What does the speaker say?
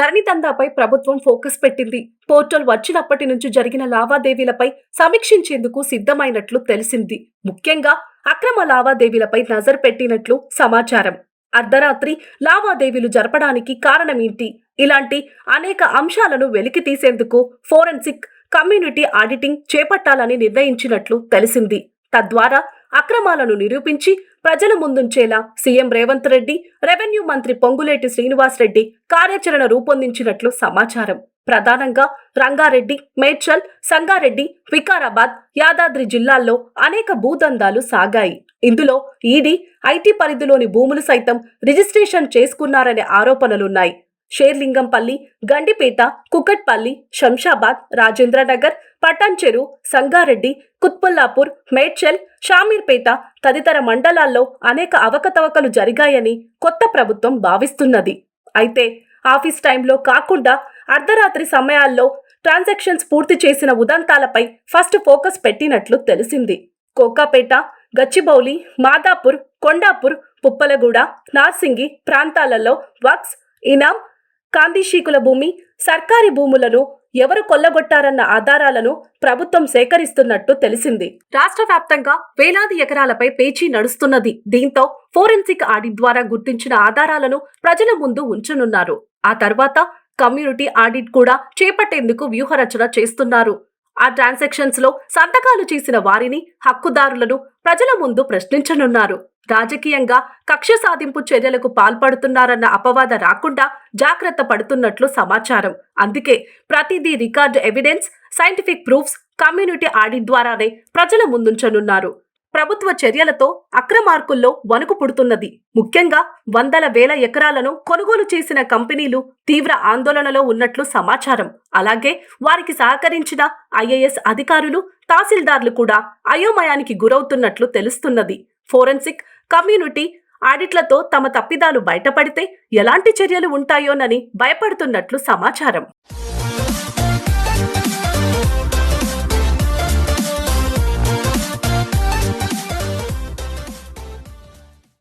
ధరణితందాపై ప్రభుత్వం ఫోకస్ పెట్టింది. పోర్టల్ వచ్చినప్పటి నుంచి జరిగిన లావాదేవీలపై సమీక్షించేందుకు సిద్ధమైనట్లు తెలిసింది. ముఖ్యంగా అక్రమ లావాదేవీలపై నజర్ పెట్టినట్లు సమాచారం. అర్ధరాత్రి లావాదేవీలు జరపడానికి కారణమేంటి? ఇలాంటి అనేక అంశాలను వెలికి తీసేందుకు ఫోరెన్సిక్ కమ్యూనిటీ ఆడిటింగ్ చేపట్టాలని నిర్ణయించినట్లు తెలిసింది. తద్వారా అక్రమాలను నిరూపించి ప్రజల ముందుంచేలా సీఎం రేవంత్ రెడ్డి రెవెన్యూ మంత్రి పొంగులేటి శ్రీనివాస్ రెడ్డి కార్యాచరణ రూపొందించినట్లు సమాచారం. ప్రధానంగా రంగారెడ్డి మేడ్చల్ సంగారెడ్డి వికారాబాద్ యాదాద్రి జిల్లాల్లో అనేక భూదందాలు సాగాయి. ఇందులో ఈడీ ఐటీ పరిధిలోని భూములు సైతం రిజిస్ట్రేషన్ చేసుకున్నారనే ఆరోపణలున్నాయి. షేర్లింగంపల్లి గండిపేట కుకట్పల్లి శంషాబాద్ రాజేంద్రనగర్ పటాన్చెరు సంగారెడ్డి కుత్పుల్లాపూర్ మేడ్చల్ షామీర్పేట తదితర మండలాల్లో అనేక అవకతవకలు జరిగాయని కొత్త ప్రభుత్వం భావిస్తున్నది. అయితే ఆఫీస్ టైంలో కాకుండా అర్ధరాత్రి సమయాల్లో ట్రాన్సాక్షన్స్ పూర్తి చేసిన ఉదంతాలపై ఫస్ట్ ఫోకస్ పెట్టినట్లు తెలిసింది. కోకాపేట గచ్చిబౌలి మాదాపూర్ కొండాపూర్ పుప్పలగూడ నార్సింగి ప్రాంతాలలో వక్స్ ఇనాం కాందిశీకుల భూమి సర్కారీ భూములను ఎవరు కొల్లగొట్టారన్న ఆధారాలను ప్రభుత్వం సేకరిస్తున్నట్టు తెలిసింది. రాష్ట్ర వ్యాప్తంగా వేలాది ఎకరాలపై పేచీ నడుస్తున్నది. దీంతో ఫోరెన్సిక్ ఆడిట్ ద్వారా గుర్తించిన ఆధారాలను ప్రజల ముందు ఉంచనున్నారు. ఆ తర్వాత కమ్యూనిటీ ఆడిట్ కూడా చేపట్టేందుకు వ్యూహరచన చేస్తున్నారు. ఆ ట్రాన్సాక్షన్స్లో సంతకాలు చేసిన వారిని హక్కుదారులను ప్రజల ముందు ప్రశ్నించనున్నారు. రాజకీయంగా కక్ష సాధింపు చర్యలకు పాల్పడుతున్నారన్న అపవాద రాకుండా జాగ్రత్త పడుతున్నట్లు సమాచారం. అందుకే ప్రతిదీ record evidence scientific proofs community audit ద్వారానే ప్రజల ముందుంచనున్నారు. ప్రభుత్వ చర్యలతో అక్రమార్కుల్లో వణుకు పుడుతున్నది. ముఖ్యంగా వందల వేల ఎకరాలను కొనుగోలు చేసిన కంపెనీలు తీవ్ర ఆందోళనలో ఉన్నట్లు సమాచారం. అలాగే వారికి సహకరించిన ఐఏఎస్ అధికారులు తహసీల్దార్లు కూడా అయోమయానికి గురవుతున్నట్లు తెలుస్తున్నది. ఫోరెన్సిక్ కమ్యూనిటీ ఆడిట్లతో తమ తప్పిదాలు బయటపడితే ఎలాంటి చర్యలు ఉంటాయోనని భయపడుతున్నట్లు సమాచారం.